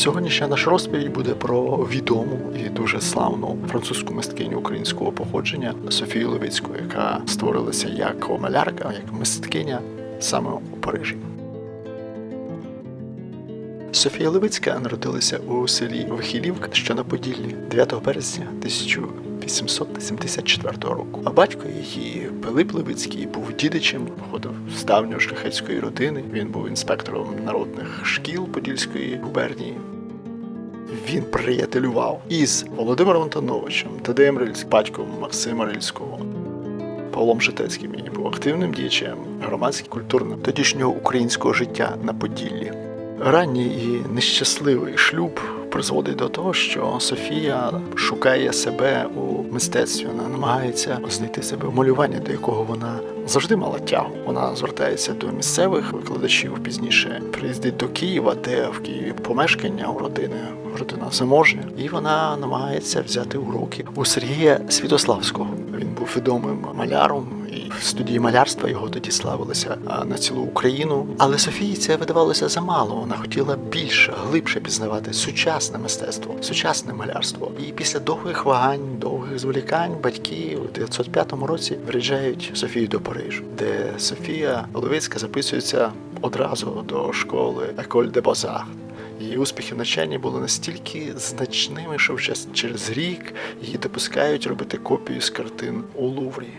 Сьогоднішня наша розповідь буде про відому і дуже славну французьку мисткиню українського походження Софію Левицьку, яка створилася як малярка, як мисткиня саме у Парижі. Софія Левицька народилася у селі Вихілівка, що на Поділлі 9 березня 1874 року. А батько її Пилип Левицький був дідичем, походив з давньої шляхетської родини. Він був інспектором народних шкіл Подільської губернії. Він приятелював із Володимиром Антоновичем, Тадеєм Рильським, батьком Максима Рильського. Павлом Житецьким і був активним діячем громадським культурним тодішнього українського життя на Поділлі. Ранній і нещасливий шлюб призводить до того, що Софія шукає себе у мистецтві. Вона намагається знайти себе в малюванні, до якого вона завжди мала тягу. Вона звертається до місцевих викладачів пізніше. Приїздить до Києва, де в Києві помешкання у родини. Родина заможня, і вона намагається взяти уроки у Сергія Святославського. Він був відомим маляром, і в студії малярства його тоді славилися на цілу Україну. Але Софії це видавалося замало. Вона хотіла більше, глибше пізнавати сучасне мистецтво, сучасне малярство. І після довгих вагань, довгих зволікань, батьки у 1905 році виїжджають Софію до Парижу, де Софія Левицька записується одразу до школи École de Beaux-Arts. Її успіхи в навчанні були настільки значними, що вже через рік її допускають робити копію з картин у Луврі.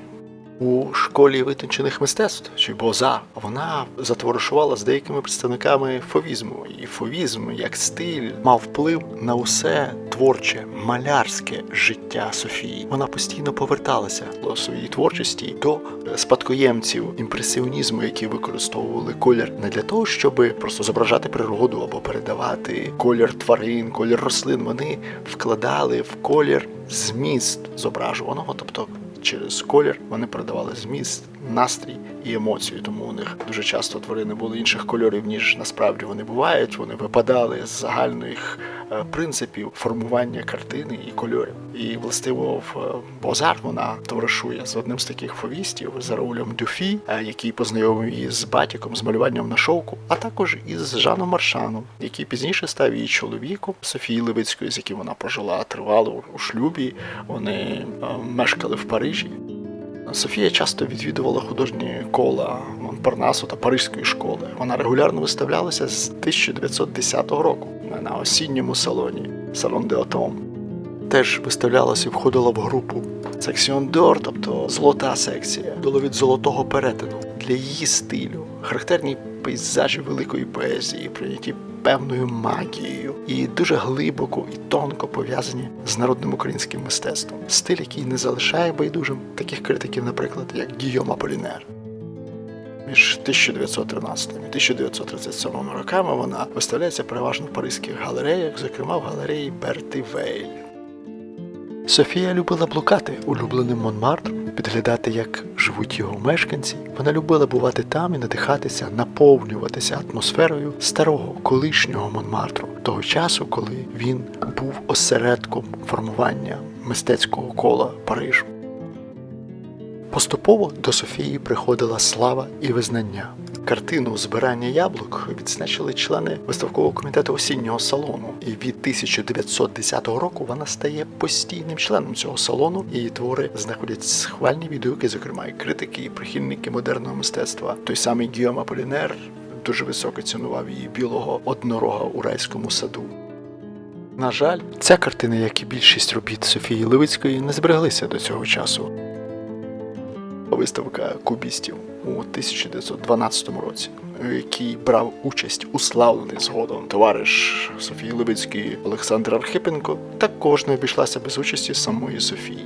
У школі витончених мистецтв чи боза вона затворушувала з деякими представниками фовізму. І фовізм як стиль мав вплив на усе творче, малярське життя Софії. Вона постійно поверталася до своєї творчості до спадкоємців імпресіонізму, які використовували колір не для того, щоб просто зображати природу або передавати колір тварин, колір рослин. Вони вкладали в колір зміст зображуваного, тобто через колір вони передавали зміст, настрій і емоцію. Тому у них дуже часто тварини були інших кольорів, ніж насправді вони бувають. Вони випадали з загальних е, принципів формування картини і кольорів. І властиво в е, Бозар вона товаришує з одним з таких фовістів за Раулем Дюфі, е, який познайомив її з батіком з малюванням на шовку, а також із Жаном Маршаном, який пізніше став її чоловіком Софії Левицької, з яким вона прожила тривало у шлюбі. Вони мешкали в Парижі. Софія часто відвідувала художні кола Монпарнасу та Паризької школи. Вона регулярно виставлялася з 1910 року на осінньому салоні Салон де Отом. Теж виставлялася і входила в групу Секціон Дор, тобто золота секція, було від золотого перетину. Для її стилю характерні пейзажі великої поезії, прийняті певною магією і дуже глибоко і тонко пов'язані з народним українським мистецтвом. Стиль, який не залишає байдужим таких критиків, наприклад, як Гійом Аполінер. Між 1913 і 1937 роками вона виставляється переважно в паризьких галереях, зокрема в галереї Берти Вейль. Софія любила блукати улюбленим Монмартром, підглядати, як живуть його мешканці. Вона любила бувати там і надихатися, наповнюватися атмосферою старого колишнього Монмартру, того часу, коли він був осередком формування мистецького кола Парижу. Поступово до Софії приходила слава і визнання. Картину Збирання яблук відзначили члени виставкового комітету осіннього салону. І від 1910 року вона стає постійним членом цього салону. Її твори знаходять схвальні відгуки, зокрема і критики, і прихильники модерного мистецтва. Той самий Гіом Аполінер дуже високо цінував її білого однорога у райському саду. На жаль, ця картина, як і більшість робіт Софії Левицької, не збереглися до цього часу. Виставка кубістів у 1912 році, у якій брав участь уславлений згодом товариш Софії Левицької Олександр Архипенко, також не обійшлася без участі самої Софії.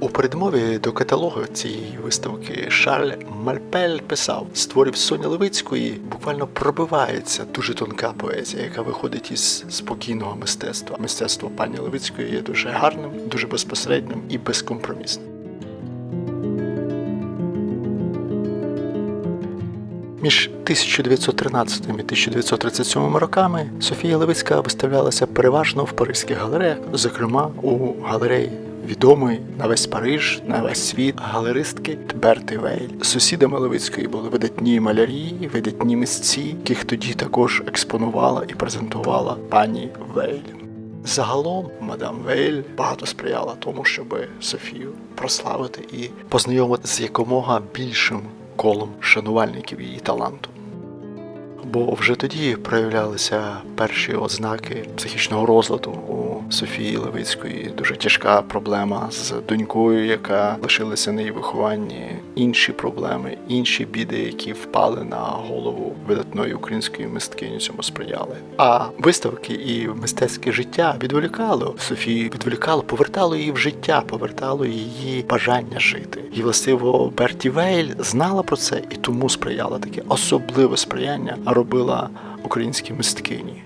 У передмові до каталогу цієї виставки Шарль Мальпель писав: з творів Соні Левицької буквально пробивається дуже тонка поезія, яка виходить із спокійного мистецтва. Мистецтво пані Левицької є дуже гарним, дуже безпосереднім і безкомпромісним. Між 1913 і 1937 роками Софія Левицька виставлялася переважно в паризьких галереях, зокрема у галереї відомий на весь Париж, на весь світ галеристки Берти Вейль. Сусідами Левицької були видатні малярі, видатні мисці, яких тоді також експонувала і презентувала пані Вейль. Загалом мадам Вейль багато сприяла тому, щоб Софію прославити і познайомити з якомога більшим колом шанувальників її таланту. Бо вже тоді проявлялися перші ознаки психічного розладу у Софії Левицької. Дуже тяжка проблема з донькою, яка лишилася на її вихованні, інші проблеми, інші біди, які впали на голову видатної української мисткині, цьому сприяли. А виставки і мистецьке життя відволікало Софію, відволікало, повертало її в життя, повертало її бажання жити. І властиво Берті Вейль знала про це і тому сприяла таке особливе сприяння робила українські мисткині.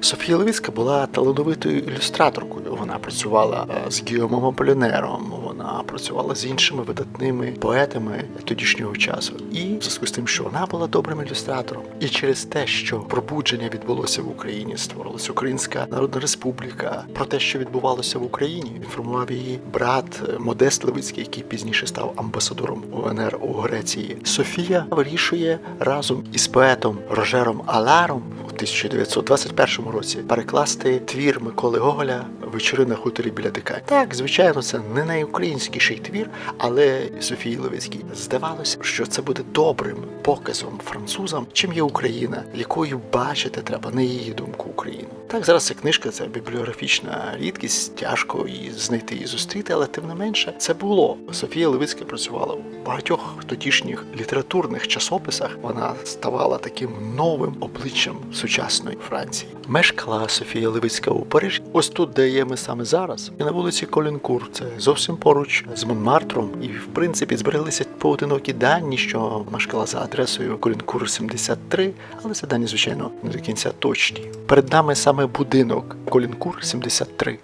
Софія Левицька була талановитою ілюстраторкою. Вона працювала е, з Гіомом Аполінером, працювала з іншими видатними поетами тодішнього часу. І в зв'язку з тим, що вона була добрим ілюстратором, і через те, що пробудження відбулося в Україні, створилася Українська Народна Республіка. Про те, що відбувалося в Україні, інформував її брат Модест Левицький, який пізніше став амбасадором УНР у Греції. Софія вирішує разом із поетом Рожером Аларом 1921 році перекласти твір Миколи Гоголя Вечори на хуторі біля Дикань. Так, звичайно, це не найукраїнськіший твір, але Софії Левицькій здавалося, що це буде добрим показом французам, чим є Україна, якою бачити треба, на її думку, Україну. Так, зараз ця книжка це бібліографічна рідкість, тяжко її знайти і зустріти, але тим не менше це було. Софія Левицька працювала у багатьох тодішніх літературних часописах. Вона ставала таким новим обличчям сучасної Франції. Мешкала Софія Левицька у Парижі. Ось тут, де є ми саме зараз, і на вулиці Колінкур. Це зовсім поруч з Монмартром. І в принципі збереглися поодинокі дані, що мешкала за адресою Колінкур 73, але це дані, звичайно, не до кінця точні. Перед нами саме будинок Колінкур 73.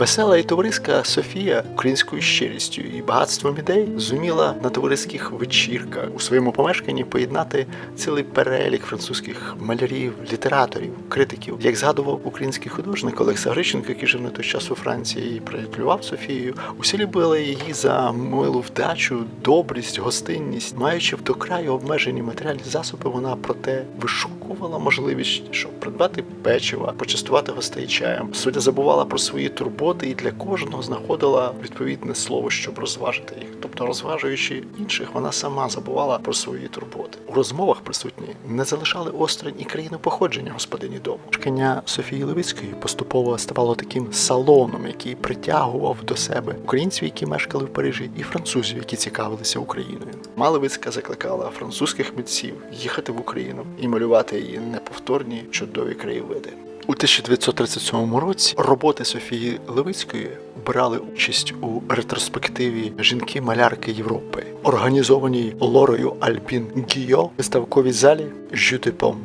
Весела і товариська Софія українською щирістю і багатством ідей зуміла на товариських вечірках у своєму помешканні поєднати цілий перелік французьких малярів, літераторів, критиків. Як згадував український художник Олекса Грищенко, який жив на той час у Франції і проєктував Софію, усі любили її за милу вдачу, добрість, гостинність, маючи в до краю обмежені матеріальні засоби, вона проте вишукувала можливість, щоб придбати печива, почастувати гостей чаєм. Судя забувала про свої турботи і для кожного знаходила відповідне слово, щоб розважити їх. Тобто, розважуючи інших, вона сама забувала про свої турботи. У розмовах присутні не залишали осторонь і країну походження господині дому. Шкання Софії Левицької поступово ставало таким салоном, який притягував до себе українців, які мешкали в Парижі, і французів, які цікавилися Україною. Малевицька закликала французьких митців їхати в Україну і малювати її неповторні чудові краєвиди. У 1937 році роботи Софії Левицької брали участь у ретроспективі жінки-малярки Європи, організованій Лорою Альбін Гійо в виставковій залі Жютепом.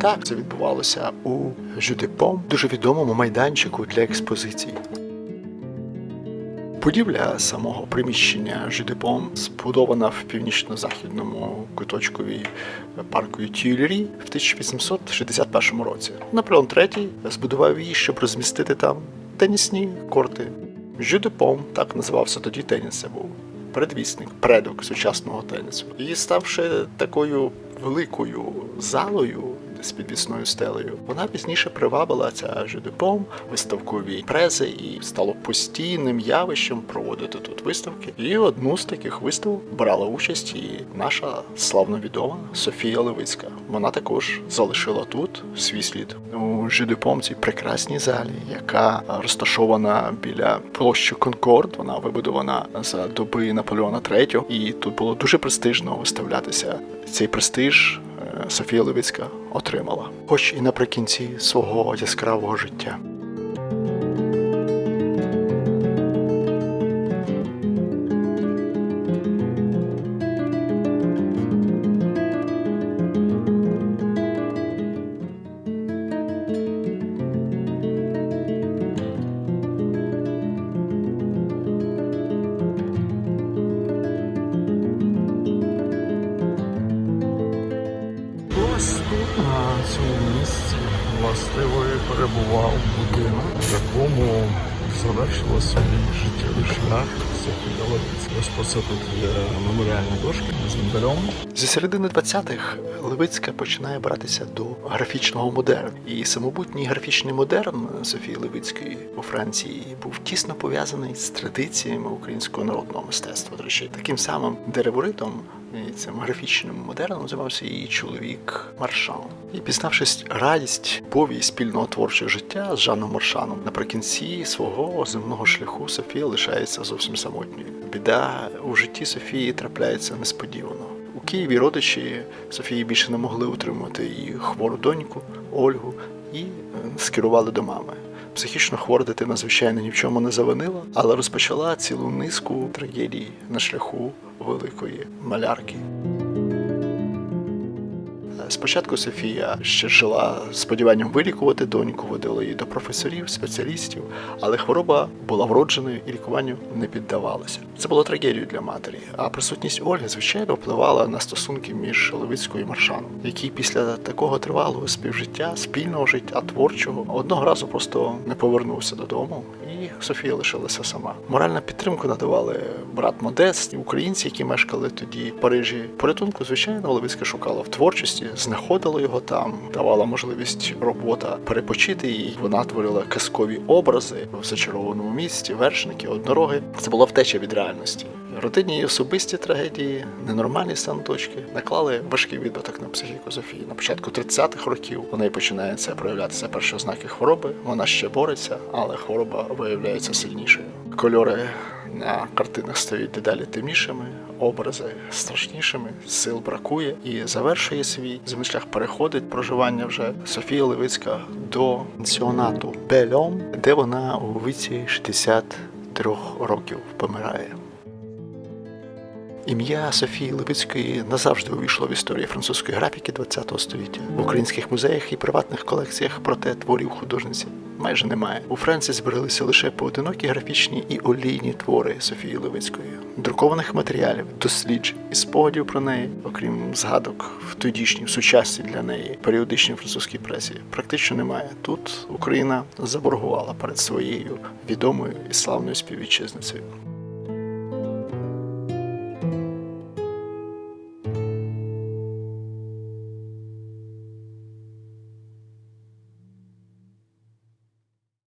Так, це відбувалося у Жютепом, дуже відомому майданчику для експозицій. Будівля самого приміщення Жидипом збудована в північно-західному куточкові парку Тюльрі в 1861 році. Наполеон III збудував її, щоб розмістити там тенісні корти. Жидипом так називався тоді теніс. Був передвісник, предок сучасного тенісу. І ставши такою великою залою з підвісною стелею. Вона пізніше привабила ця жидипом, виставкові прези і стало постійним явищем проводити тут виставки. І одну з таких виставок брала участь і наша славно відома Софія Левицька. Вона також залишила тут свій слід у жидипом цій прекрасній залі, яка розташована біля площі Конкорд. Вона вибудована за доби Наполеона III. І тут було дуже престижно виставлятися. Цей престиж Софія Левицька отримала, хоч і наприкінці свого яскравого життя. Завершила свій життєвий шлях це тут є меморіальна дошка з медалем. Зі середини 20-х Левицька починає братися до графічного модерну. І самобутній графічний модерн Софії Левицької у Франції був тісно пов'язаний з традиціями українського народного мистецтва. До речі, таким самим дереворитом цим графічним модерном займався її чоловік Маршан. І пізнавшись радість повії спільного творчого життя з Жаном Маршаном, наприкінці свого земного шляху Софія лишається зовсім самотньою. Біда у житті Софії трапляється несподівано. У Києві родичі Софії більше не могли утримувати її хвору доньку Ольгу і е, скерували до мами. Психічно хвора дитина, звичайно, ні в чому не завинила, але розпочала цілу низку трагедій на шляху великої малярки. Спочатку Софія ще жила сподіванням вилікувати доньку, водила її до професорів, спеціалістів, але хвороба була вродженою і лікуванню не піддавалася. Це було трагедією для матері. А присутність Ольги, звичайно, впливала на стосунки між Левицькою і Маршаном, який після такого тривалого співжиття, спільного життя, творчого, одного разу просто не повернувся додому, і Софія лишилася сама. Моральну підтримку надавали брат Модест, і українці, які мешкали тоді в Парижі. Порятунку, звичайно, Левицька шукала в творчості, знаходила його там, давала можливість робота перепочити її. Вона творила казкові образи в зачарованому місті, вершники, однороги. Це була втеча від реальності. Родинні і особисті трагедії, ненормальні стан точки наклали важкий відбиток на психіку Софії. На початку 30-х років у неї починаються проявлятися перші ознаки хвороби. Вона ще бореться, але хвороба виявляється сильнішою. Кольори на картинах стають дедалі темнішими, образи страшнішими, сил бракує і завершує свій землешлях переходить проживання вже Софія Левицька до пансіонату Бельом, де вона у віці 63 років помирає. Ім'я Софії Левицької назавжди увійшло в історію французької графіки ХХ століття. В українських музеях і приватних колекціях проте творів художниці майже немає. У Франції збереглися лише поодинокі графічні і олійні твори Софії Левицької, друкованих матеріалів, досліджень і спогадів про неї, окрім згадок в тодішній сучасній для неї періодичній французькій пресі, практично немає. Тут Україна заборгувала перед своєю відомою і славною співвітчизницею.